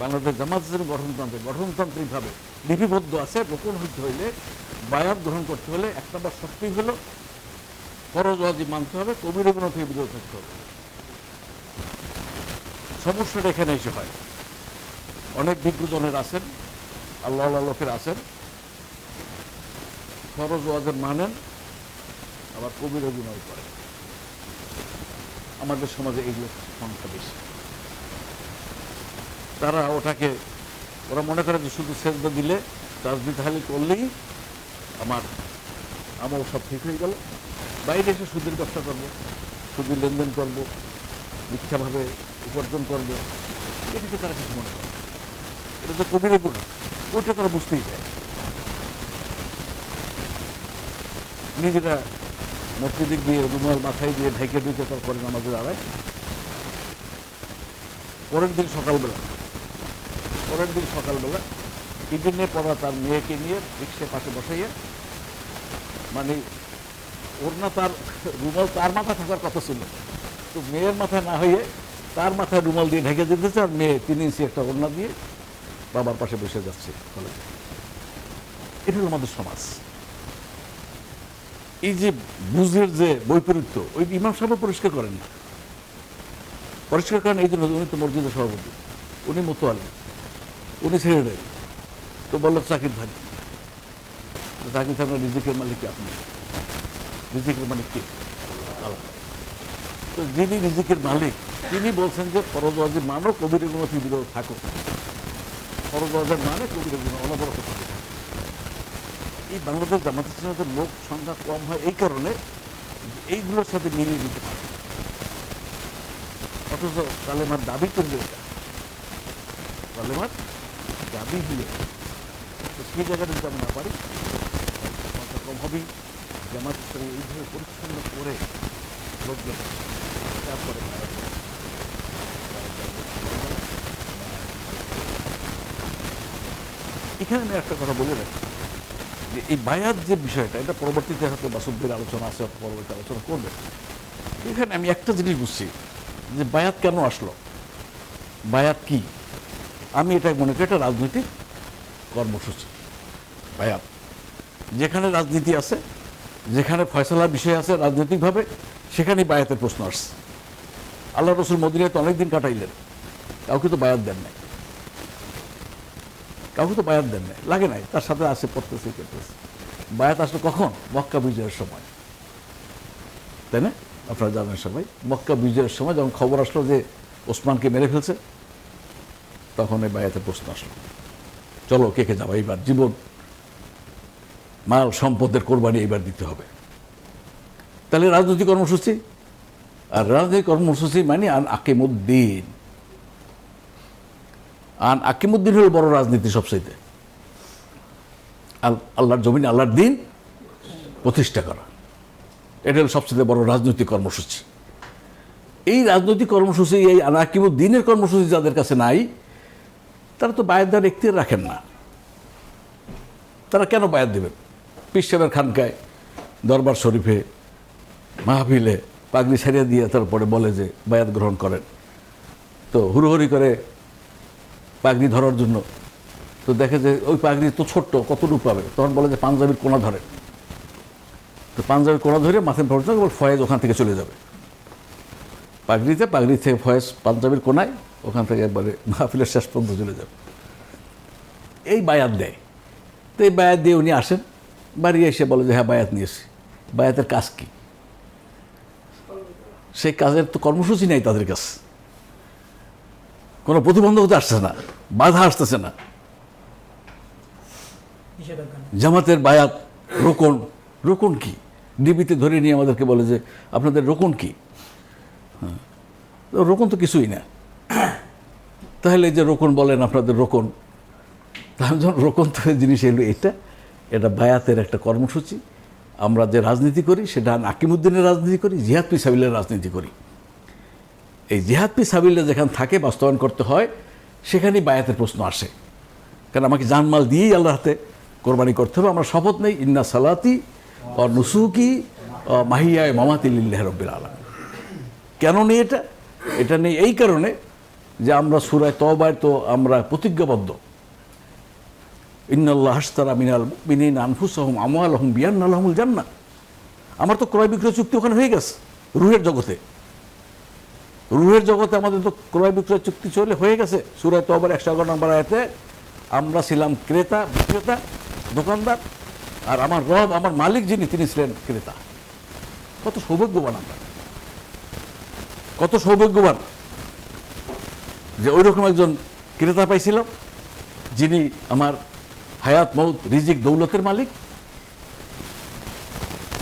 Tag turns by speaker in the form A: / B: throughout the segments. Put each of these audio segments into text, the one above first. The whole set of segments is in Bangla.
A: বাংলাদেশ জামাত গঠনতন্ত্রে গঠনতান্ত্রিকভাবে লিপিবদ্ধ আছে রোপণ হইতে হইলে, বায়াত গ্রহণ করতে হলে এক নম্বর শর্তই হলো ফরজ মানতে হবে, কবির গুণ থেকে বিরত থাকতে হবে। সমস্যাটা এখানে এসে হয়। অনেক বিজ্ঞজনের আছেন, আল্লাহ লোকের আছেন। ফরজ ওয়াজের মানেন, আবার কবির অভিনয় করেন। আমাদের সমাজে এইগুলো সংখ্যা বেশি। তারা ওটাকে, ওরা মনে করে যে শুধু সেজদা দিলে রাজনীতি হালি করলেই আমার আমল সব ঠিক হয়ে গেল। বাইরে এসে সুদের ব্যবসা করব, সুদের লেনদেন করব, মিথ্যাভাবে উপার্জন করব। এটাকে তারা কিছু মনে করে এটা তো কবির গুণ ওইটা তারা বুঝতেই চায় নিজেরা মসজিদে দিয়ে, রুমাল মাথায় দিয়ে ঢেকে ঢুকে তারপরে নামাজে দাঁড়ায় পরের দিন সকালবেলা পরের দিন সকালবেলা টিফিনে পড়া তার মেয়েকে নিয়ে রিক্সার পাশে বসাইয়া মানে ওর না তার রুমাল তার মাথা থাকার কথা ছিল। তো মেয়ের মাথায় না হয়ে তার মাথায় রুমাল দিয়ে ঢেকে দিতেছে আর মেয়ে তিন ইঞ্চি একটা ওড়না দিয়ে বাবার পাশে বসে যাচ্ছে কলেজে। এটা হলো আমাদের সমাজ। এই যে বুঝের যে বৈপরীত্য, ওই ইমাম সাহেব পরিষ্কার করেন না। পরিষ্কার করেন এই জন্য উনি তো মসজিদের সভাপতি, উনি মতো আলী উনি ছেড়ে দেয় তো বলল চাকির ভাই চাকির ভাই রিজিকের মালিক আপনি? রিজিকের মালিক কে? তো যিনি রিজিকের মালিক, তিনি বলছেন যে ফরজওয়াজির মানও কবিরের গুণ বিরোধ থাকো ফরজওয়াজের মানে কবিরের গুণ অনবরত এই বাংলাদেশ জামাত ইসলামের লোক সংখ্যা কম হয় এই কারণে এইগুলোর সাথে মিলিয়ে দিতে পারে। অথচ কালেমার দাবি করবে এটা। কালেমার দাবি হলে তো সেই জায়গাটা যদি আমরা না পারি কম হবেই জামাত ইসলামী এইভাবে পরিচ্ছন্ন করে তারপরে এখানে আমি একটা কথা বলে রাখি, যে এই বায়াত যে বিষয়টা, এটা পরবর্তীতে হয়তো বাসুদ্দের আলোচনা আছে পরবর্তী আলোচনা করবে। এখানে আমি একটা জিনিস বুঝছি, যে বায়াত কেন আসলো? বায়াত কি? আমি এটা মনে করি এটা রাজনৈতিক কর্মসূচি। বায়াত যেখানে রাজনীতি আছে, যেখানে ফয়সলার বিষয় আছে রাজনৈতিকভাবে, সেখানেই বায়াতের প্রশ্ন আসছে। আল্লাহ রসুল মদিনায় তো অনেকদিন কাটাইলেন, কাউকে তো বায়াত দেন নাই। কাউকে তো বায়াত দেন নাই, লাগে নাই, তার সাথে আসে, পড়তেছে, করতেছে। বায়াত আসলে কখন? মক্কা বিজয়ের সময়। তাই না? আপনারা জানেন সবাই, মক্কা বিজয়ের সময় যখন খবর আসলো যে ওসমানকে মেরে ফেলছে তখন এই বায়াতের প্রশ্ন আসলো। চলো, কে কে যাব এইবার জীবন, মাল, সম্পদের কোরবানি এইবার দিতে হবে। তাহলে রাজনৈতিক কর্মসূচি? আর রাজনৈতিক কর্মসূচি মানে আন আকিমুদ্দিন। আন আকিমুদ্দিন হল বড় রাজনীতি সবচাইতে। আল্লাহর জমিনে, আল্লাহর দিন প্রতিষ্ঠা করা। এটা হল সবচেয়ে বড় রাজনৈতিক কর্মসূচি। এই রাজনৈতিক কর্মসূচি, এই আন আকিমুদ্দিনের কর্মসূচি যাদের কাছে নাই তারা তো বায়ের দেওয়ার এখতিয়ার রাখেন না। তারা কেন বায়াত দেবেন? পিস সাহেবের খানকায়, দরবার শরীফে, মাহফিলে পাগড়ি ছাড়িয়ে দিয়ে তারপরে বলে যে বায়াত গ্রহণ করেন। তো হুড়োহুড়ি করে পাগড়ি ধরার জন্য তো দেখে যে ওই পাগড়ি তো ছোট্ট, কতটুকু পাবে? তখন বলে যে পাঞ্জাবির কোনা ধরে তো পাঞ্জাবির কোনা ধরে মাথায় হবে ফয়েজ ওখান থেকে চলে যাবে। পাগড়িতে পাগড়ি থেকে ফয়েজ পাঞ্জাবির কোনায় ওখান থেকে একবারে মাহফিলের শেষ পর্যন্ত চলে যাবে। এই বায়াত দেয়। তো এই বায়াত দিয়ে উনি আসেন। বাড়ি এসে বলে যে হ্যাঁ বায়াত নিয়েছি বায়াতের কাজ কি? সেই কাজের তো কর্মসূচি নেই তাদের কাছে। কোনো প্রতিবন্ধকতা আসছে না, বাধা আসতেছে না। জামাতের বায়াত, রোকন রোকন কি? ডিবিতে ধরে নিয়ে আমাদেরকে বলে যে, আপনাদের রোকন কি? হ্যাঁ। রোকন তো কিছুই না। তাহলে যে রোকন বলেন আপনাদের রোকন তাহলে যখন রোকন তো জিনিস এলো, এটা এটা বায়াতের একটা কর্মসূচি। আমরা যে রাজনীতি করি, সেটা আকিমুদ্দিনের রাজনীতি করি, জিহাদ পি রাজনীতি করি। এই জিহাদ পি সাবিল্লা যেখানে থাকে, বাস্তবায়ন করতে হয়, সেখানেই বায়াতের প্রশ্ন আসে। কারণ আমাকে জানমাল দিয়েই আল্লাহ হাতে কোরবানি করতে হবে, আমরা শপথ নেই, ইন্না সালাতি ও নুসুকি ও মাহিয়ায় মামাতি লিল্লাহ রব্বিল আলম কেন নেই এটা? এটা নেই এই কারণে যে আমরা সুরায় তবায় তো আমরা প্রতিজ্ঞাবদ্ধ। ইন্নাল্লাহ হাস্তারা মিনাল মিনিন আনফুসাহম আমাল আহম বিয়ান আলহমুল জান্না আমার তো ক্রয় বিক্রয় চুক্তি ওখানে হয়ে গেছে রুহের জগতে। রুহের জগতে আমাদের তো ক্রয় বিক্রয় চুক্তি চলে হয়ে গেছে। সুরায় তো আবার একশো এগারো নম্বর আয়তে আমরা ছিলাম ক্রেতা, বিক্রেতা, দোকানদার আর আমার রব, আমার মালিক যিনি, তিনি ছিলেন ক্রেতা। কত সৌভাগ্যবান আমরা। কত সৌভাগ্যবান। যে ওই রকম একজন ক্রেতা পাইছিলাম যিনি আমার হায়াত মৌত রিজিক দৌলতের মালিক।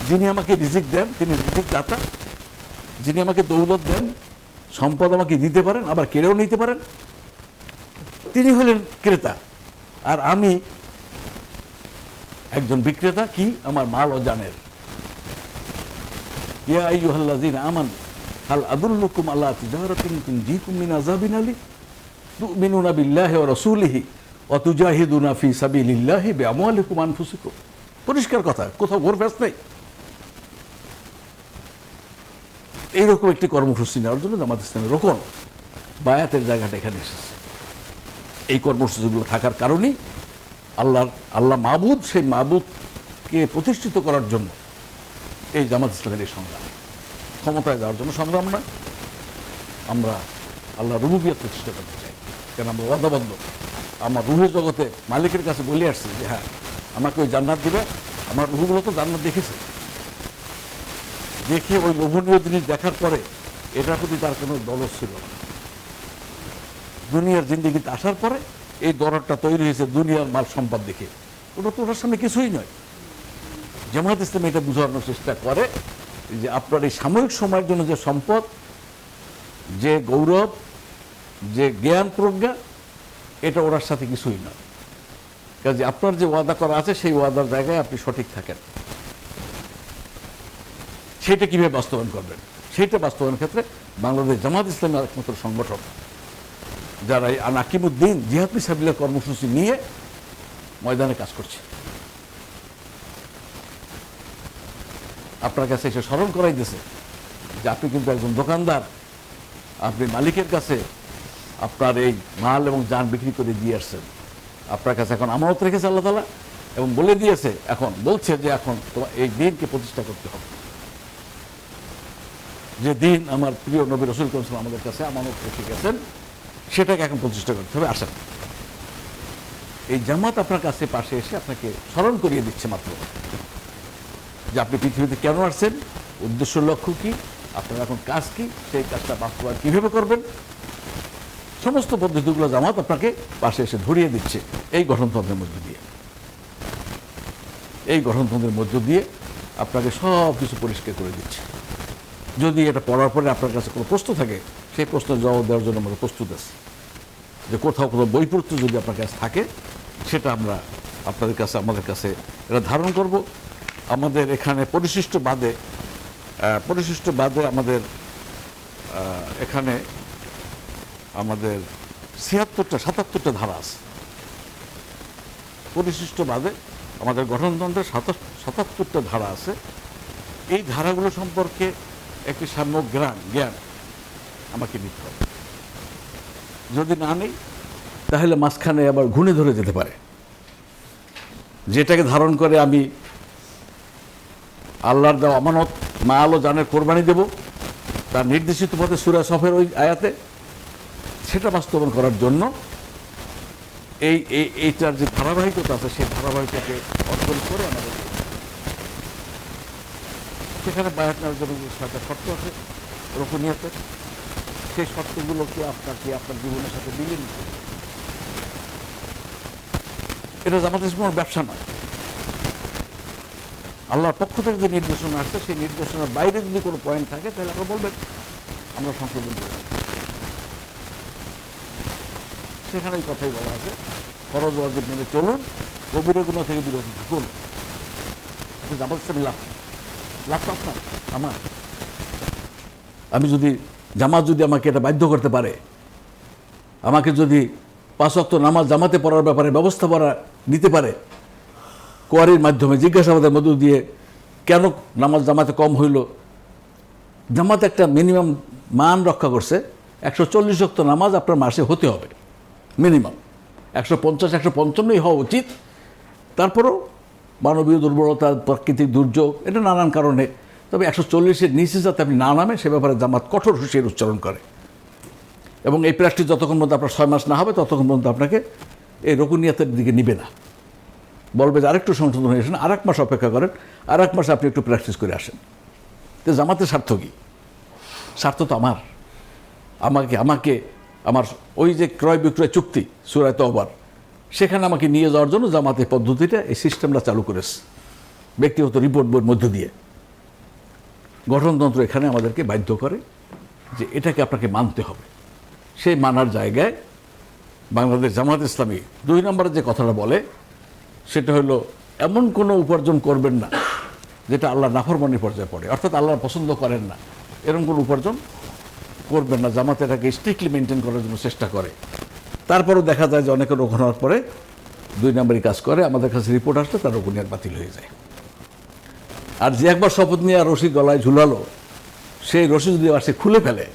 A: যিনি আমাকে রিজিক দেন, তিনি রিজিক দাতা যিনি আমাকে দৌলত দেন, সম্পদ আমাকে দিতে পারেন, আবার কেড়েও নিতে পারেন। তিনি হলেন ক্রেতা। আর আমি একজন বিক্রেতা, কি? আমার মাল ও জানের ইয়া আমানু হাল আদুল্লুকুম আলা তিজারাতিন তুনজিকুম মিন পরিষ্কার কথা, কোথাও ঘোর ফেস নেই। এইরকম একটি কর্মসূচি নেওয়ার জন্য জামাত ইসলামের রোকন। বায়াতের জায়গাটা এখানে এসেছে। এই কর্মসূচিগুলো থাকার কারণেই আল্লাহর, আল্লাহ মাহবুদ সেই মাহবুদকে প্রতিষ্ঠিত করার জন্য এই জামাত ইসলামের এই সংগ্রাম। ক্ষমতায় যাওয়ার জন্য সংগ্রাম না আমরা আল্লাহ রুবুবিয়ত প্রতিষ্ঠা করতে চাই। কেন আমরা ওয়াদাবদ্ধ আমার রুহের জগতে মালিকের কাছে বলে আসছি যে হ্যাঁ আমাকে ওই জান্নাত দিবে। আমার রুহগুলো তো জান্নাত দেখেছে। দেখে ওই লোভনীয় জিনিস দেখার পরে এটার প্রতি তার কোনো দলস ছিল না। দুনিয়ার জিন্দিগিতে আসার পরে এই দরদটা তৈরি হয়েছে দুনিয়ার মাল সম্পদ দেখে। ওটা তো ওটার সামনে কিছুই নয়। জামাত ইসলাম এটা বোঝানোর চেষ্টা করে যে আপনার এই সাময়িক সময়ের জন্য যে সম্পদ, যে গৌরব, যে জ্ঞান প্রজ্ঞা, এটা ওনার সাথে কিছুই নয়। কাজে আপনার যে ওয়াদা করা আছে, সেই ওয়াদার জায়গায় আপনি সঠিক থাকেন। সেটা কীভাবে বাস্তবায়ন করবেন? সেইটা বাস্তবায়নের ক্ষেত্রে বাংলাদেশ জামাত ইসলামের একমাত্র সংগঠন যারা এই নাকিমুদ্দিন জিহাদ সাবিলের কর্মসূচি নিয়ে ময়দানে কাজ করছে। আপনার কাছে এসে স্মরণ করাই দিয়েছে যে আপনি কিন্তু একজন দোকানদার, আপনি মালিকের কাছে আপনার এই মাল এবং যান বিক্রি করে দিয়ে আসছেন। আপনার কাছে এখন আমানত রেখেছে আল্লাহ তালা এবং বলে দিয়েছে এখন, বলছে যে এখন তোমার এই দিনকে প্রতিষ্ঠা করতে হবে। যে দিন আমার প্রিয় নবী রসুল করিম আমাদের কাছে আমানত রেখে গেছেন, সেটাকে এখন প্রতিষ্ঠা করতে হবে। আসেন। এই জামাত আপনার কাছে পাশে এসে আপনাকে স্মরণ করিয়ে দিচ্ছে মাত্র। যে আপনি পৃথিবীতে কেন আসছেন? উদ্দেশ্য, লক্ষ্য কি? আপনার এখন কাজ কি? সেই কাজটা বাস্তবায়ন কীভাবে করবেন? সমস্ত পদ্ধতিগুলো জামাত আপনাকে পাশে এসে ধরিয়ে দিচ্ছে এই গঠনতন্ত্রের মধ্য দিয়ে। এই গঠনতন্ত্রের মধ্য দিয়ে আপনাকে সব কিছু পরিষ্কার করে দিচ্ছে। যদি এটা পড়ার পরে আপনার কাছে কোনো প্রশ্ন থাকে, সেই প্রশ্নের জবাব দেওয়ার জন্য আমরা প্রস্তুত আছি। যে কোথাও কোনো বইপত্র যদি আপনার কাছে থাকে, সেটা আমরা আপনাদের কাছে, আমাদের কাছে এটা ধারণ করব। আমাদের এখানে পরিশিষ্ট বাদে পরিশিষ্ট বাদে আমাদের এখানে আমাদের ছিয়াত্তরটা, সাতাত্তরটা ধারা আছে। পরিশিষ্ট বাদে আমাদের গঠনতন্ত্রের সাতাত্তরটা ধারা আছে। এই ধারাগুলো সম্পর্কে একটি সাম্যক জ্ঞান জ্ঞান আমাকে নিতে হবে। যদি না নেই, তাহলে মাঝখানে আবার ঘুণে ধরে যেতে পারে। যেটাকে ধারণ করে আমি আল্লাহর দেওয়া আমানত মা আলো জানের কোরবানি দেব। তার নির্দেশিত পথে সুরা সফের ওই আয়াতে। সেটা বাস্তবায়ন করার জন্য এই এই, এইটার যে ধারাবাহিকতা আছে, সেই ধারাবাহিকতাকে অর্জন করে আমাদের সেখানে বায়াত নেওয়ার জন্য ছয়টা শর্ত আছে রোপণীয়তে সেই শর্তগুলোকে আপনাকে আপনার জীবনের সাথে মিলিয়ে নিতে এটা জামাত ইসলামের ব্যবসা নয়। আল্লাহর পক্ষ থেকে যে নির্দেশনা আসছে, সেই নির্দেশনার বাইরে যদি কোনো পয়েন্ট থাকে, তাহলে আপনারা বলবেন, আমরা সংশোধন করব। সেখানে কথাই বলা আছে, ফরজ ওয়াজিব মেনে চলুন কবির গুণ থেকে বিরত থাকুন। জামাত লাভ। লাভ তো আপনার, আমার। আমি যদি, জামাত যদি আমাকে এটা বাধ্য করতে পারে, আমাকে যদি পাঁচ অক্ত নামাজ জামাতে পড়ার ব্যাপারে ব্যবস্থা করা নিতে পারে কোয়ারির মাধ্যমে জিজ্ঞাসাবাদের মধ্য দিয়ে, কেন নামাজ জামাতে কম হইল? জামাত একটা মিনিমাম মান রক্ষা করছে, একশো চল্লিশ অক্ত নামাজ আপনার মাসে হতে হবে, মিনিমাম। একশো পঞ্চাশ, একশো পঞ্চান্নই হওয়া উচিত। তারপরও মানবীয় দুর্বলতা প্রাকৃতিক দুর্যোগ, এটা নানান কারণে। তবে একশো চল্লিশের নিচে যাতে আপনি না নামে সে ব্যাপারে জামাত কঠোর হুঁশিয়ার উচ্চারণ করে। এবং এই প্রাসটি যতক্ষণ পর্যন্ত আপনার ছয় মাস না হবে, ততক্ষণ পর্যন্ত আপনাকে এই রকুনিয়াতের দিকে নিবে না। বলবে যে আরেকটু সংশোধন হয়ে আসেন আর এক মাস অপেক্ষা করেন আর এক মাসে আপনি একটু প্র্যাকটিস করে আসেন। তো জামাতের স্বার্থ কী? স্বার্থ তো আমার। আমাকে আমাকে, আমার ওই যে ক্রয় বিক্রয় চুক্তি সুরায় তহবার সেখানে আমাকে নিয়ে যাওয়ার জন্য জামাত পদ্ধতিটা, এই সিস্টেমটা চালু করেছে। ব্যক্তিগত রিপোর্ট বইয়ের মধ্য দিয়ে। গঠনতন্ত্র এখানে আমাদেরকে বাধ্য করে যে এটাকে আপনাকে মানতে হবে। সেই মানার জায়গায় বাংলাদেশ জামাত ইসলামী দুই নম্বরে যে কথাটা বলে সেটা হলো এমন কোনো উপার্জন করবেন না যেটা আল্লাহ নাফরমানির পর্যায়ে পড়ে। অর্থাৎ আল্লাহ পছন্দ করেন না। এরকম কোনো উপার্জন করবেন না। জামাত এটাকে স্ট্রিক্টলি মেনটেন করার জন্য চেষ্টা করে। তারপরেও দেখা যায় যে অনেকে রোগ হওয়ার পরে দুই নম্বরই কাজ করে, আমাদের কাছে রিপোর্ট আসলে তার রোগনিয়ার বাতিল হয়ে যায়। আর যে একবার শপথ নিয়ে আর রশি গলায় ঝুলালো, সেই রশি যদি আবার সে খুলে ফেলে,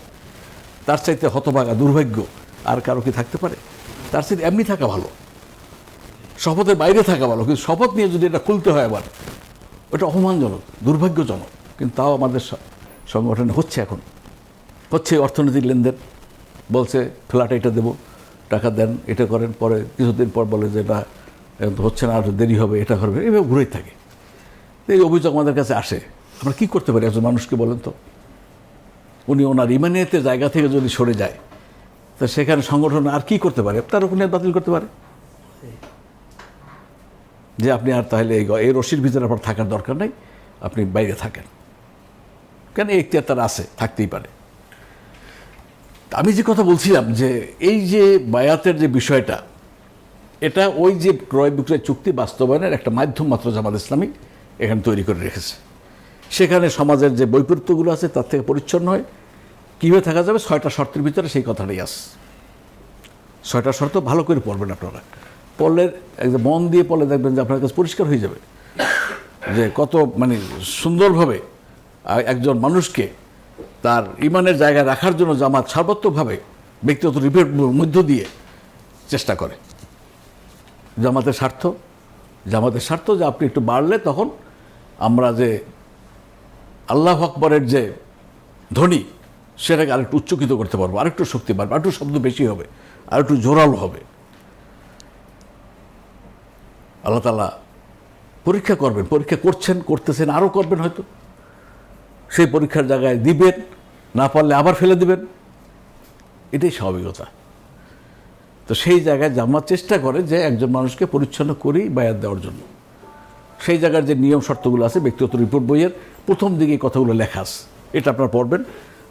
A: তার চাইতে হতভাগা দুর্ভাগ্য আর কারও কি থাকতে পারে? তার চাইতে এমনি থাকা ভালো। শপথের বাইরে থাকা ভালো, কিন্তু শপথ নিয়ে যদি এটা খুলতে হয় আবার, ওটা অপমানজনক, দুর্ভাগ্যজনক, কিন্তু তাও আমাদের সংগঠনে হচ্ছে এখন। হচ্ছে অর্থনৈতিক লেনদেন, বলছে ফ্ল্যাট এটা দেবো, টাকা দেন, এটা করেন, পরে কিছুদিন পর বলে যে এটা হচ্ছে না, আর দেরি হবে, এটা করবে, এভাবে ঘুরেই থাকে। এই অভিযোগ আমাদের কাছে আসে। আমরা কী করতে পারি? একজন মানুষকে বলেন তো। উনি ওনার ইমানিয়তের জায়গা থেকে যদি সরে যায়, তা সেখানে সংগঠন আর কি করতে পারে? তার ওখানে বাতিল করতে পারে? যে আপনি আর তাহলে এই রশির ভিতরে আপনার থাকার দরকার নেই, আপনি বাইরে থাকেন। কেন? এই তার আছে, থাকতেই পারে। আমি যে কথা বলছিলাম যে এই যে বায়াতের যে বিষয়টা, এটা ওই যে ক্রয় বিক্রয় চুক্তি বাস্তবায়নের একটা মাধ্যম মাত্র জামাত ইসলামী এখানে তৈরি করে রেখেছে। সেখানে সমাজের যে বৈপরীত্যগুলো আছে তার থেকে পরিচ্ছন্ন হয় কীভাবে থাকা যাবে? ছয়টা শর্তের ভিতরে সেই কথাটাই আস ছয়টা শর্ত ভালো করে পড়বেন আপনারা। পড়লে একদম মন দিয়ে পড়লে দেখবেন যে আপনার কাছে পরিষ্কার হয়ে যাবে। যে কত মানে সুন্দরভাবে একজন মানুষকে তার ইমানের জায়গায় রাখার জন্য জামাত সর্বোত্তভাবে ব্যক্তিগত রিপোর্ট মধ্য দিয়ে চেষ্টা করে। জামাতের স্বার্থ জামাতের স্বার্থ যে আপনি একটু বাড়লে তখন আমরা যে আল্লাহ আকবরের যে ধ্বনি, সেটাকে আরেকটু উচ্চকিত করতে পারব, আরেকটু শক্তি বাড়বে, আরেকটু শব্দ বেশি হবে, আরেকটু জোরালো হবে। আল্লাহ তালা পরীক্ষা করবেন, পরীক্ষা করছেন, করতেছেন আরও করবেন হয়তো। সেই পরীক্ষার জায়গায় দিবেন, না পারলে আবার ফেলে দিবেন। এটাই স্বাভাবিকতা। তো সেই জায়গায় জামাত চেষ্টা করে যে একজন মানুষকে পরিচ্ছন্ন করেই বায়াত দেওয়ার জন্য। সেই জায়গার যে নিয়ম শর্তগুলো আছে, ব্যক্তিগত রিপোর্ট বইয়ের, প্রথম দিকে কথাগুলো লেখা আছে। এটা আপনারা পড়বেন।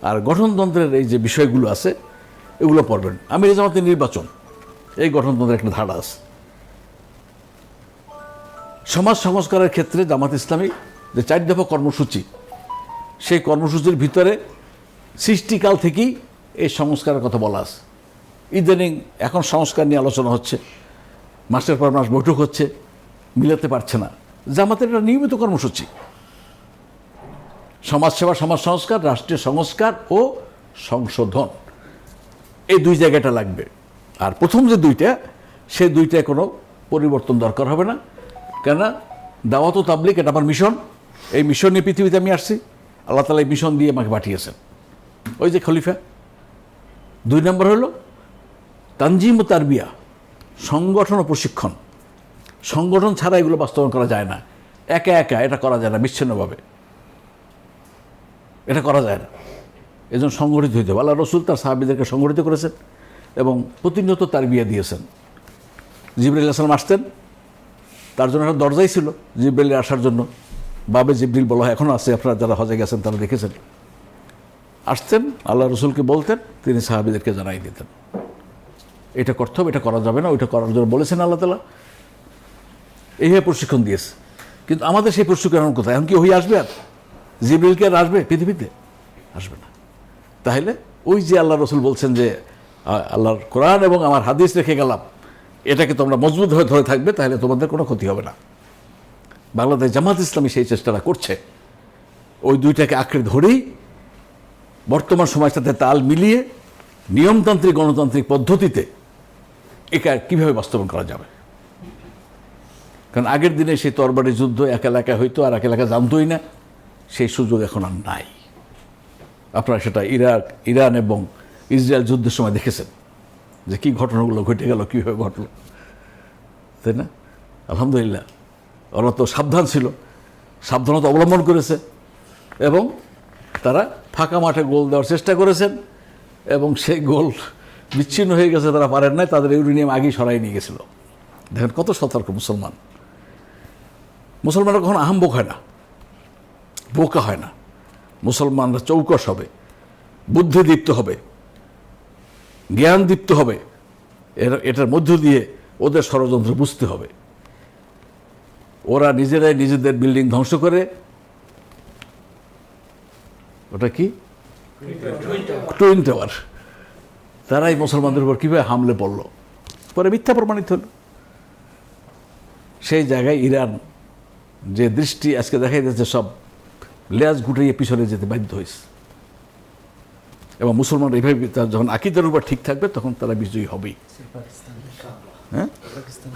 A: আর গঠনতন্ত্রের এই যে বিষয়গুলো আছে, এগুলো পড়বেন। আমি জামাতের নির্বাচন, এই গঠনতন্ত্রের একটা ধারা আছে। সমাজ সংস্কারের ক্ষেত্রে জামাত ইসলামী যে চার দফা কর্মসূচি, সেই কর্মসূচির ভিতরে সৃষ্টিকাল থেকেই এই সংস্কারের কথা বলা আছে। ইদানিং এখন সংস্কার নিয়ে আলোচনা হচ্ছে, মাসের পর মাস বৈঠক হচ্ছে, মিলাতে পারছে না। জামাতের একটা নিয়মিত কর্মসূচি। সমাজসেবা, সমাজ সংস্কার, রাষ্ট্রীয় সংস্কার ও সংশোধন, এই দুই জায়গাটা লাগবে। আর প্রথম যে দুইটা, সে দুইটায় কোনো পরিবর্তন দরকার হবে না। কেননা দাওয়াত ও তাবলিক এটা আমার মিশন এই মিশন নিয়ে পৃথিবীতে আমি আসছি। আল্লাহ তালা এই মিশন দিয়ে আমাকে পাঠিয়েছেন। ওই যে খলিফা। দুই নম্বর হলো তানজিম ও তারবিয়া, সংগঠন ও প্রশিক্ষণ। সংগঠন ছাড়া এগুলো বাস্তবায়ন করা যায় না। একা একা এটা করা যায় না, বিচ্ছিন্নভাবে। এটা করা যায় না। এজন্য সংগঠিত হইতে হবে। আল্লাহ রসুল তার সাহাবিদেরকে সংগঠিত করেছেন এবং প্রতিনিয়ত তার বিয়ে দিয়েছেন। জিবরুল আসলাম আসতেন। তার জন্য একটা দরজাই ছিল জিব্রিলের আসার জন্য। বাবে জিব্রিল বলা হয় এখনও আছে, আপনারা যারা হজে গেছেন তারা দেখেছেন। আসতেন, আল্লাহ রসুলকে বলতেন, তিনি সাহাবিদেরকে জানাই দিতেন। এটা করতে হবে, এটা করা যাবে না, ওইটা করার জন্য বলেছেন আল্লাহ তালা এইভাবে প্রশিক্ষণ দিয়েছে। কিন্তু আমাদের সেই প্রশিক্ষণ এখন কোথায়? এখন কি হয়ে আসবে আর? জিব্রিলকে আর আসবে পৃথিবীতে? আসবে না। তাহলে ওই যে আল্লাহ রসুল বলছেন যে আল্লাহর কোরআন এবং আমার হাদিস রেখে গেলাম এটাকে তোমরা মজবুত হয়ে ধরে থাকবে, তাহলে তোমাদের কোনো ক্ষতি হবে না। বাংলাদেশ জামাত ইসলামী সেই চেষ্টাটা করছে। ওই দুইটাকে আঁকড়ে ধরেই বর্তমান সময়ের সাথে তাল মিলিয়ে নিয়মতান্ত্রিক, গণতান্ত্রিক পদ্ধতিতে একা কীভাবে বাস্তবায়ন করা যাবে? কারণ আগের দিনে সেই তরবারি যুদ্ধ এক এলাকায় হইতো আর এক এলাকা জানতোই না। সেই সুযোগ এখন আর নাই। আপনারা সেটা ইরাক, ইরান এবং ইসরায়েল যুদ্ধের সময় দেখেছেন। যে কী ঘটনাগুলো ঘটে গেল, কীভাবে ঘটলো। তাই না? আলহামদুলিল্লাহ। ওরা তো সাবধান ছিল। সাবধানতা অবলম্বন করেছে। এবং তারা ফাঁকা মাঠে গোল দেওয়ার চেষ্টা করেছেন। এবং সেই গোল বিচ্ছিন্ন হয়ে গেছে, তারা পারেন নাই। তাদের ইউরেনিয়াম আগেই সরাই নিয়ে গেছিল। দেখেন কত সতর্ক মুসলমান। মুসলমানরা কখনো আহম্বক হয় না। বোকা হয় না। মুসলমানরা চৌকস হবে। বুদ্ধিদীপ্ত হবে। জ্ঞান দীপ্ত হবে এটার মধ্য দিয়ে ওদের ষড়যন্ত্র বুঝতে হবে। ওরা নিজেরাই নিজেদের বিল্ডিং ধ্বংস করে। ওটা কি? টুইন টাওয়ার তারাই মুসলমানদের উপর কীভাবে হামলে পড়ল? পরে মিথ্যা প্রমাণিত হলো। সেই জায়গায় ইরান যে দৃষ্টি আজকে দেখা যাচ্ছে সব লেজ গুটিয়ে পিছনে যেতে বাধ্য হয়েছে। এবং মুসলমান এইভাবে তার যখন আকিদের উপর ঠিক থাকবে তখন তারা বিজয়ী হবেই। হ্যাঁ?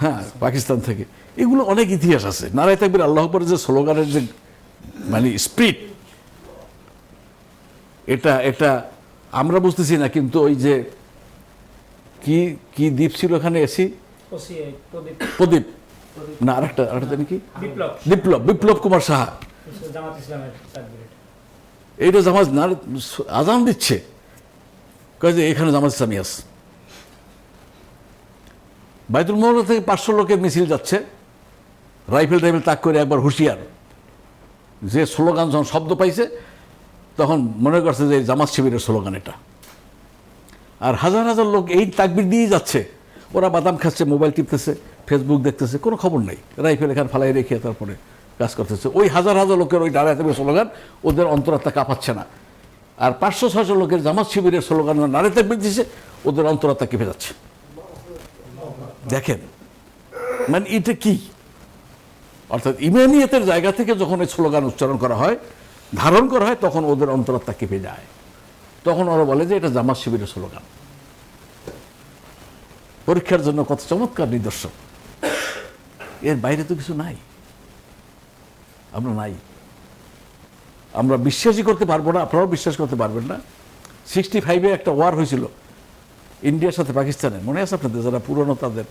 A: হ্যাঁ পাকিস্তান থেকে। এগুলো অনেক ইতিহাস আছে। নারায় থাকবেন আল্লাহ পরে যে স্লোগানের যে মানে স্পিড এটা এটা আমরা বুঝতেছি না কিন্তু ওই যে কি কি দ্বীপ ছিল ওখানে? এসি?
B: প্রদীপ।
A: না আরেকটা আরেকটা জানি কি?
B: বিপ্লব।
A: বিপ্লব। কুমার সাহা। এইটা জামাজ না আজান দিচ্ছে। কয়ে এখানে জামাত ইসলামী আছে। বাইতুল মোহল্লা থেকে পাঁচশো লোকের মিছিল যাচ্ছে। রাইফেল টাইফেল তাক করে একবার হুঁশিয়ার। যে স্লোগান যখন শব্দ পাইছে, তখন মনে করছে যে, জামাত শিবিরের স্লোগান এটা। আর হাজার হাজার লোক এই তাকবির দিয়েই যাচ্ছে। ওরা বাদাম খাচ্ছে, মোবাইল টিপতেছে, ফেসবুক দেখতেছে, কোনো খবর নেই। রাইফেল এখানে ফালাই রেখে তারপরে কাজ করতেছে। ওই হাজার হাজার লোকের ওই থেকে স্লোগান, ওদের অন্তরাত্মা কাঁপাচ্ছে না। আর পাঁচশো, ছয়শো লোকের জামাত শিবিরের স্লোগান নারে তাকবির দিচ্ছে ওদের অন্তরাত্মা কেঁপে যাচ্ছে। দেখেন মানে এটা কি? অর্থাৎ ইমানিয়তের জায়গা থেকে যখন এই স্লোগান উচ্চারণ করা হয়, ধারণ করা হয়, তখন ওদের অন্তরাত্মা কেঁপে যায়। তখন ওরা বলে যে এটা জামাত শিবিরের স্লোগান। পরীক্ষার জন্য কত চমৎকার নিদর্শন। এর বাইরে তো কিছু নাই। আমরা নাই। আমরা বিশ্বাসই করতে পারব না, আপনারাও বিশ্বাস করতে পারবেন না। সিক্সটি ফাইভে একটা ওয়ার হয়েছিল, ইন্ডিয়ার সাথে পাকিস্তানের। মনে আছে আপনাদের, যারা পুরনো তাদের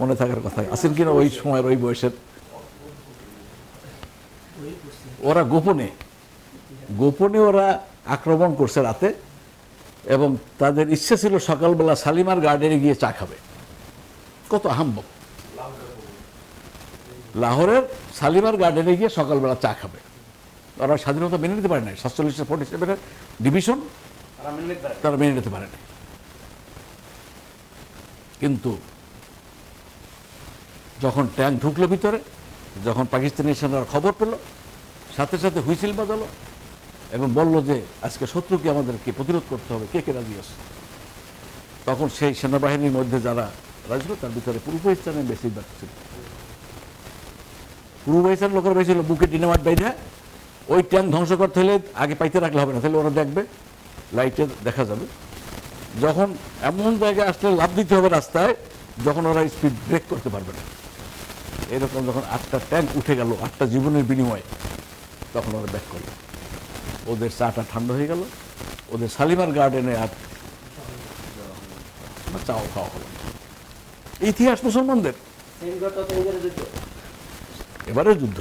A: মনে থাকার কথা? আছেন কিনা ওই সময়ের, ওই বয়সের? ওরা গোপনে গোপনে ওরা আক্রমণ করছে রাতে, এবং তাদের ইচ্ছে ছিল সকালবেলা শালিমার গার্ডেনে গিয়ে চা খাবে। কত আহম্বক লাহোরের শালিমার গার্ডেনে গিয়ে সকালবেলা চা খাবে। ওরা স্বাধীনতা মেনে নিতে পারে নাই। সাতচল্লিশটা ফোর্টি সেভেনের ডিভিশন তারা মেনে নিতে পারে না কিন্তু যখন ট্যাঙ্ক ঢুকলো ভিতরে যখন পাকিস্তানি সেনারা খবর পেল সাথে সাথে হুইসিল বাজালো এবং বলল যে আজকে শত্রুকে আমাদেরকে প্রতিরোধ করতে হবে কে কে রাজি আছে? তখন সেই সেনাবাহিনীর মধ্যে যারা রাজি ছিল তার ভিতরে পূর্ব পাকিস্তানের বেশিরভাগ ছিল। পূর্ব পাকিস্তানের লোকের বেশি ছিল বুকে ডিনামাট বাইধা ওই ট্যাঙ্ক ধ্বংস করতে হলে আগে পাইতে রাখলে হবে না তাহলে ওরা দেখবে লাইটে দেখা যাবে। যখন এমন জায়গায় আসলে লাভ দিতে হবে রাস্তায় যখন ওরা স্পিড ব্রেক করতে পারবে না। এরকম যখন আটটা ট্যাঙ্ক উঠে গেল আটটা জীবনের বিনিময়ে তখন ওরা ব্যাক করল। ওদের চাটা ঠান্ডা হয়ে গেল ওদের শালিমার গার্ডেনে আর চাও খাওয়া হলো। ইতিহাস মুসলমানদের। এবারের যুদ্ধ।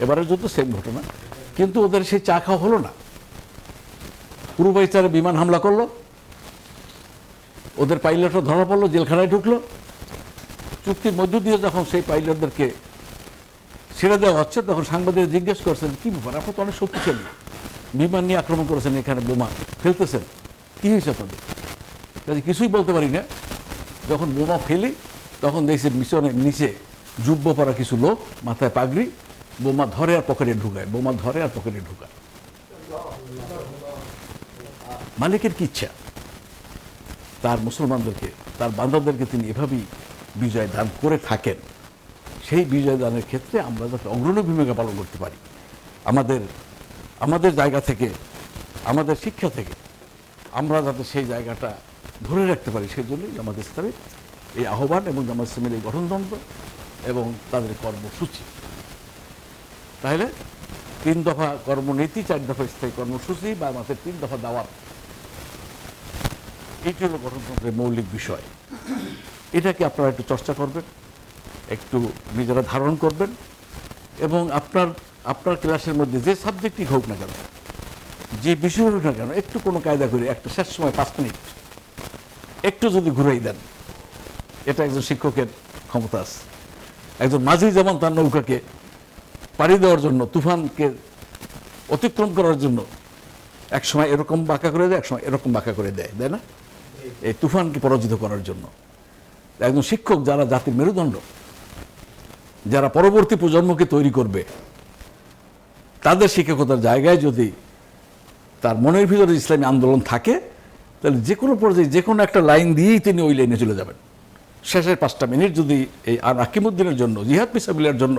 A: এবারের যুদ্ধ সেম ঘটনা। কিন্তু ওদের সেই চা খাওয়া হলো না। পূর্ব পাকিস্তানে বিমান হামলা করল। ওদের পাইলটরা ধরা পড়ল, জেলখানায় ঢুকলো। চুক্তির মধ্য দিয়ে যখন সেই পাইলটদেরকে ছেড়ে দেওয়া হচ্ছে, তখন সাংবাদিক জিজ্ঞেস করছেন, কি ব্যাপার? আপনি তো অনেক শক্তিশালী। বিমান নিয়ে আক্রমণ করেছেন এখানে, বোমা ফেলতেছেন। কি হয়েছে তাদের কাজে কিছুই বলতে পারি না। যখন বোমা ফেলি, তখন দেখছি মিশনের নিচে জুব্ব পরা কিছু লোক, মাথায় পাগড়ি বোমা ধরে আর পকেটে ঢুকায়, বোমা ধরে আর পকেটে ঢুকায়। মালিকের কি ইচ্ছা? তার মুসলমানদেরকে, তার বান্দাদেরকে তিনি এভাবেই বিজয় দান করে থাকেন। সেই বিজয় দানের ক্ষেত্রে আমরা যাতে অগ্রণী ভূমিকা পালন করতে পারি। আমাদের আমাদের জায়গা থেকে, আমাদের শিক্ষা থেকে আমরা যাতে সেই জায়গাটা ধরে রাখতে পারি সেই জন্যই জামাত ইসলামের এই আহ্বান এবং জামাত ইসলামের এই গঠনতন্ত্র এবং তাদের কর্মসূচি। তাহলে তিন দফা কর্মনীতি, চার দফা স্থায়ী কর্মসূচি বা আমাদের তিন দফা দাওয়াত। এটি হলো গঠনতন্ত্রের মৌলিক বিষয়। এটাকে আপনারা একটু চর্চা করবেন, একটু নিজেরা ধারণ করবেন এবং আপনার আপনার ক্লাসের মধ্যে যে সাবজেক্টই হোক না কেন, যে বিষয় হোক না কেন, একটু কোনো কায়দা করে একটা শেষ সময় পাঁচ মিনিট একটু যদি ঘুরাই দেন, এটা একজন শিক্ষকের ক্ষমতা আছে। একজন মাঝি যেমন তার নৌকাকে পাড়ি দেওয়ার জন্য, তুফানকে অতিক্রম করার জন্য এক সময় এরকম বাঁকা করে দেয় এক সময় এরকম বাঁকা করে দেয়, তাই না? এই তুফানকে পরাজিত করার জন্য। একজন শিক্ষক যারা জাতির মেরুদণ্ড, যারা পরবর্তী প্রজন্মকে তৈরি করবে, তাদের শিক্ষকতার জায়গায় যদি তার মনের ভিতরে ইসলামী আন্দোলন থাকে, তাহলে যে কোনো পর্যায়ে যে কোনো একটা লাইন দিয়েই তিনি ওই লাইনে চলে যাবেন। শেষের পাঁচটা মিনিট যদি এই আর আকিমুদ্দিনের জন্য, জিহাদ পিসাবিলার জন্য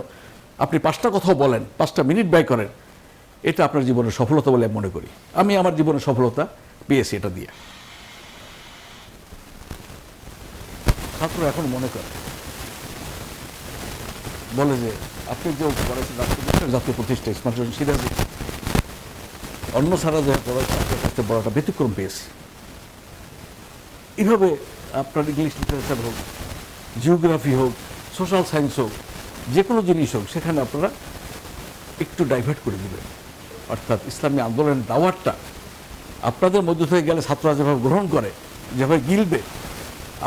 A: আপনি পাঁচটা কথাও বলেন, পাঁচটা মিনিট ব্যয় করেন, এটা আপনার জীবনের সফলতা বলে মনে করি। আমি আমার জীবনের সফলতা পেয়েছি এটা দিয়ে। ছাত্র এখন মনে করে বলে যে, আপনি যে রাষ্ট্রবিজ্ঞানের জাতীয় প্রতিষ্ঠা সিরাজি অন্য ছাড়া যে কাছে বড়টা ব্যতিক্রম পেয়েছি। এইভাবে আপনার ইংলিশ লিটারেচার হোক জিওগ্রাফি হোক সোশ্যাল সায়েন্স হোক যে কোনো জিনিস হোক, সেখানে আপনারা একটু ডাইভার্ট করে দেবেন। অর্থাৎ ইসলামী আন্দোলনের দাওয়াতটা আপনাদের মধ্য থেকে গেলে ছাত্ররা যেভাবে গ্রহণ করে, যেভাবে গিলবে,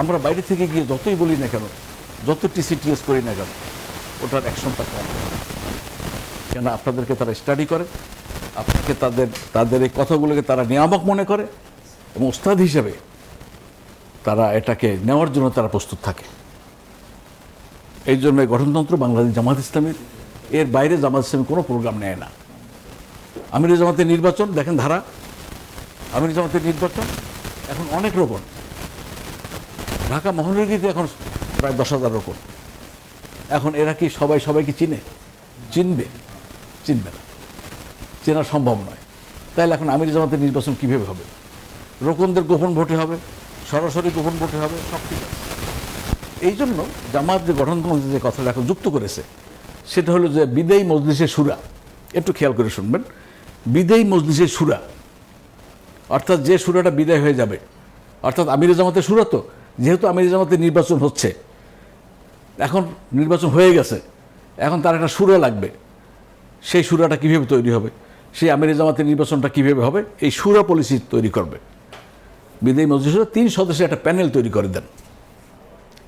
A: আমরা বাইরে থেকে গিয়ে যতই বলি না কেন, যত টিসিটিএস করি না কেন, ওটার অ্যাকশনটা কম। কেন আপনাদেরকে তারা স্টাডি করে, আপনাকে তাদের তাদের এই কথাগুলোকে তারা নিয়ামক মনে করে এবং ওস্তাদ হিসেবে তারা এটাকে নেওয়ার জন্য তারা প্রস্তুত থাকে। এই জন্য গঠনতন্ত্র বাংলাদেশ জামাত ইসলামের। এর বাইরে জামাত ইসলামী কোনো প্রোগ্রাম নেয় না। আমির জামাতের নির্বাচন, দেখেন ধারা। আমির জামাতের নির্বাচন, এখন অনেক রকম ঢাকা মহানগরীতে এখন প্রায় দশ হাজার রকম এখন এরা কি সবাই সবাইকে চিনে? চিনবে। চিনবে না। চেনা সম্ভব নয়। তাহলে এখন আমির জামাতের নির্বাচন কীভাবে হবে? রোকনদের গোপন ভোটে হবে, সরাসরি গোপন ভোটে হবে, সব ঠিক আছে। এই জন্য জামাত যে গঠনতন্ত্র যে কথাটা এখন যুক্ত করেছে, সেটা হলো যে বিদায়ী মজলিসের সুরা, একটু খেয়াল করে শুনবেন বিদায়ী মজলিসের সুরা, অর্থাৎ যে সুরাটা বিদায় হয়ে যাবে, অর্থাৎ আমির জামাতের সুরা তো, যেহেতু আমির জামাতে নির্বাচন হচ্ছে, এখন নির্বাচন হয়ে গেছে, এখন তার একটা সুরা লাগবে, সেই সুরাটা কীভাবে তৈরি হবে, সেই আমির জামাতের নির্বাচনটা কীভাবে হবে, এই সুরা পলিসি তৈরি করবে। বিদায়ী মজলিসরা তিন সদস্যের একটা প্যানেল তৈরি করে দেন।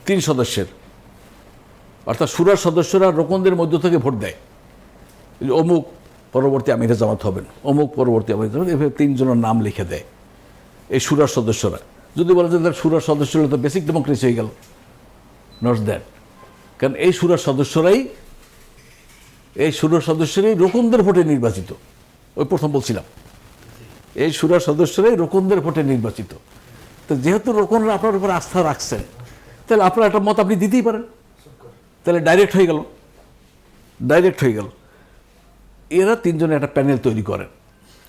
A: তিন সদস্যের। অর্থাৎ সুরার সদস্যরা রোকনদের মধ্য থেকে ভোট দেয়। অমুক পরবর্তী আমিরে জামাত হবেন, অমুক পরবর্তী আমিরে জামাত, এভাবে তিনজনের নাম লিখে দেয় এই সুরার সদস্যরা। যদি বলে যে তার সুরার সদস্য হলে তো বেসিক ডেমোক্রেসি হয়ে গেল নট দ্যাট কারণ এই সুরার সদস্যরাই, এই সুরার সদস্যরাই রোকনদের ভোটে নির্বাচিত। ওই প্রথম বলছিলাম। এই সুরার সদস্যরাই রোকনদের ভোটে নির্বাচিত। তো যেহেতু রোকনরা আপনার উপর আস্থা রাখছেন তাহলে আপনার একটা মত আপনি দিতেই পারেন। তাহলে ডাইরেক্ট হয়ে গেল। ডাইরেক্ট হয়ে গেল। এরা তিনজনে একটা প্যানেল তৈরি করেন।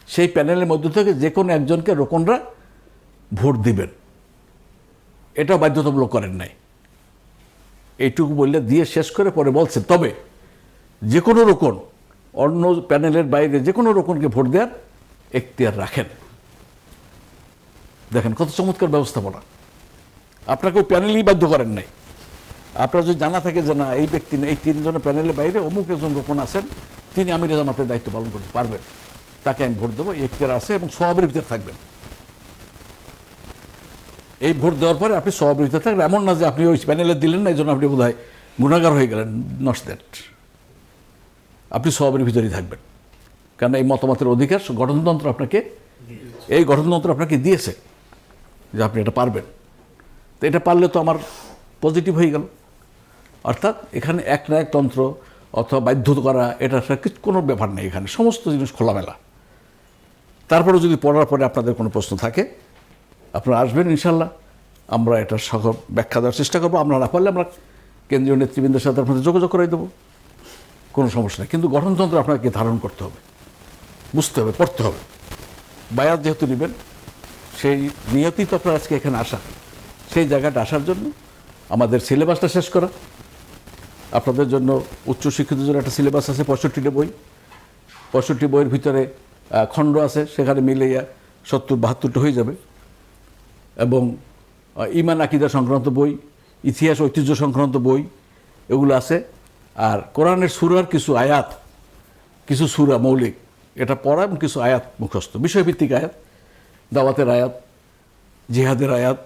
A: সেই প্যানেলের মধ্য থেকে যে কোনো একজনকে রোকনরা ভোট দিবেন। এটা বাধ্যতামূলক করেন নাই। এইটুকু বললে দিয়ে শেষ করে পরে বলছে তবে যে কোনো রোকন, অন্য প্যানেলের বাইরে যে কোনো রোকনকে ভোট দেওয়ার এখতিয়ার রাখেন। দেখেন কত চমৎকার ব্যবস্থাপনা। আপনাকে প্যানেলই বাধ্য করেন নাই। আপনার যদি জানা থাকে যে না, এই ব্যক্তি এই তিনজনের প্যানেলের বাইরে অমুক একজন গোপন আছেন, তিনি আমি আমির জামাতের দায়িত্ব পালন করতে পারবেন। তাকে আমি ভোট দেবো এখতিয়ার আছে এবং স্বভাবের ভিতরে থাকবেন। এই ভোট দেওয়ার পরে আপনি স্বভাবের ভিতরে থাকবেন। এমন না যে আপনি ওই প্যানেলে দিলেন না, এই জন্য আপনি বোধ হয় গুণাগার হয়ে গেলেন নট দ্যাট আপনি স্বভাবের ভিতরেই থাকবেন। কারণ এই মতামতের অধিকার গঠনতন্ত্র আপনাকে, এই গঠনতন্ত্র আপনাকে দিয়েছে যে আপনি এটা পারবেন। তো এটা পারলে তো আমার পজিটিভ হয়ে গেল। অর্থাৎ এখানে এক না এক তন্ত্র অথবা বাধ্য করা, এটা কিছু, কোনো ব্যাপার নেই এখানে। সমস্ত জিনিস খোলামেলা। তারপরে যদি পড়ার পরে আপনাদের কোনো প্রশ্ন থাকে, আপনারা আসবেন ইনশাল্লাহ আমরা এটা সহ ব্যাখ্যা দেওয়ার চেষ্টা করব। আমরা না পারলে আমরা কেন্দ্রীয় নেতৃবৃন্দের সাথে আপনাদের যোগাযোগ করে দেবো। কোনো সমস্যা নেই। কিন্তু গঠনতন্ত্র আপনাকে ধারণ করতে হবে। বুঝতে হবে, পড়তে হবে। বায়াত যেহেতু নেবেন, সেই নিয়তি তো আপনার আজকে এখানে আসা। সেই জায়গাটা আসার জন্য আমাদের সিলেবাসটা শেষ করা। আপনাদের জন্য উচ্চশিক্ষিতের জন্য একটা সিলেবাস আছে, পঁয়ষট্টিটা বই। পঁয়ষট্টি বইয়ের ভিতরে খণ্ড আছে, সেখানে মিলাইয়া সত্তর, বাহাত্তরটা হয়ে যাবে। এবং ইমান, আকিদা সংক্রান্ত বই, ইতিহাস, ঐতিহ্য সংক্রান্ত বই, এগুলো আছে। আর কোরআনের সুরার কিছু আয়াত, কিছু সুরা মৌলিক, এটা পড়া এবং কিছু আয়াত মুখস্থ। বিষয়ভিত্তিক আয়াত, দাওয়াতের আয়াত, জিহাদের আয়াত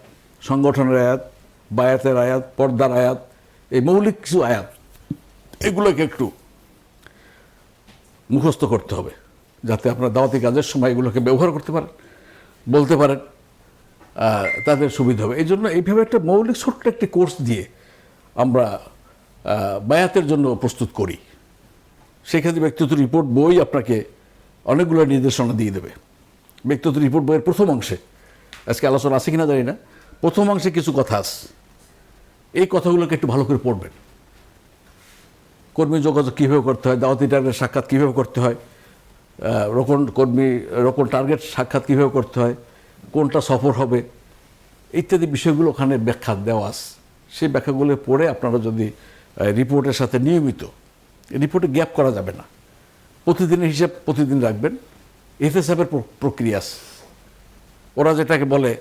A: সংগঠনের আয়াত, বায়াতের আয়াত, পর্দার আয়াত, এই মৌলিক কিছু আয়াত, এগুলোকে একটু মুখস্থ করতে হবে, যাতে আপনার দাওয়াতি কাজের সময় এগুলোকে ব্যবহার করতে পারেন, বলতে পারেন তাদের সুবিধা হবে। এই জন্য এইভাবে একটা মৌলিক ছোট্ট একটি কোর্স দিয়ে আমরা বায়াতের জন্য প্রস্তুত করি। সেক্ষেত্রে ব্যক্তিগত রিপোর্ট বই আপনাকে অনেকগুলো নির্দেশনা দিয়ে দেবে। ব্যক্তিগত রিপোর্ট বইয়ের প্রথম অংশে, আজকে আলোচনা আছে কিনা জানি না প্রথম অংশে কিছু কথা আছে। এই কথাগুলোকে একটু ভালো করে পড়বেন। কর্মী যোগাযোগ কীভাবে করতে হয়, দাওয়াতি টার্গেট সাক্ষাৎ কীভাবে করতে হয় রোকন কর্মী, রোকন টার্গেট সাক্ষাৎ কীভাবে করতে হয়, কোনটা সফর হবে, ইত্যাদি বিষয়গুলো ওখানে ব্যাখ্যা দেওয়া আছে। সেই ব্যাখ্যাগুলো পড়ে আপনারা যদি রিপোর্টের সাথে নিয়মিত, রিপোর্টে গ্যাপ করা যাবে না। প্রতিদিনের হিসাব প্রতিদিন রাখবেন। প্র- প্রক্রিয়া আছে। ওরা যেটাকে বলে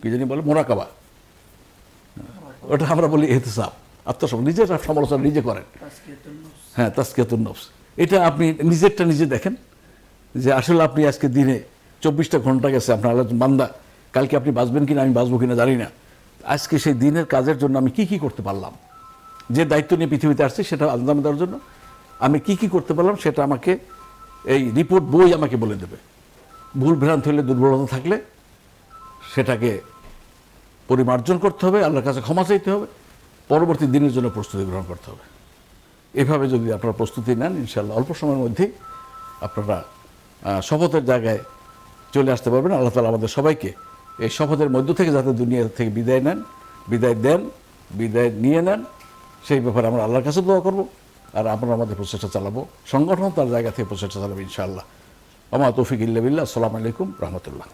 A: কি জানি বলে মোরাকাবা ওটা আমরা বলি এহতেসাব। আত্মসম নিজের সমালোচনা নিজে করেন। হ্যাঁ তাস্কিয়াতুন নফস। এটা আপনি নিজেরটা নিজে দেখেন যে আসলে আপনি আজকে দিনে চব্বিশটা ঘণ্টা গেছে, আপনার আল্লাহ বান্দা, কালকে আপনি বাঁচবেন কিনা, আমি বাঁচবো কিনা জানি না। আজকে সেই দিনের কাজের জন্য আমি কি কি করতে পারলাম? যে দায়িত্ব নিয়ে পৃথিবীতে আসছি সেটা আন্দাম দেওয়ার জন্য আমি কি কি করতে পারলাম সেটা আমাকে এই রিপোর্ট বই আমাকে বলে দেবে। ভুল ভ্রান্ত হলে দুর্বলতা থাকলে সেটাকে পরিমার্জন করতে হবে, আল্লাহর কাছে ক্ষমা চাইতে হবে, পরবর্তী দিনের জন্য প্রস্তুতি গ্রহণ করতে হবে। এভাবে যদি আপনারা প্রস্তুতি নেন ইনশাল্লাহ অল্প সময়ের মধ্যেই আপনারা শপথের জায়গায় চলে আসতে পারবেন। আল্লাহ তালা আমাদের সবাইকে এই শপথের মধ্য থেকে যাতে দুনিয়া থেকে বিদায় নেন, বিদায় দেন, বিদায় নিয়ে নেন, সেই ব্যাপারে আমরা আল্লাহর কাছে দোয়া করব আর আমরা আমাদের প্রচেষ্টা চালাবো, সংগঠন তার জায়গা থেকে প্রচেষ্টা চালাবো, ইনশাআল্লাহ। আমার তৌফিক ইল্লা বিল্লাহ। আসসালামু আলাইকুম রহমতুল্লাহ।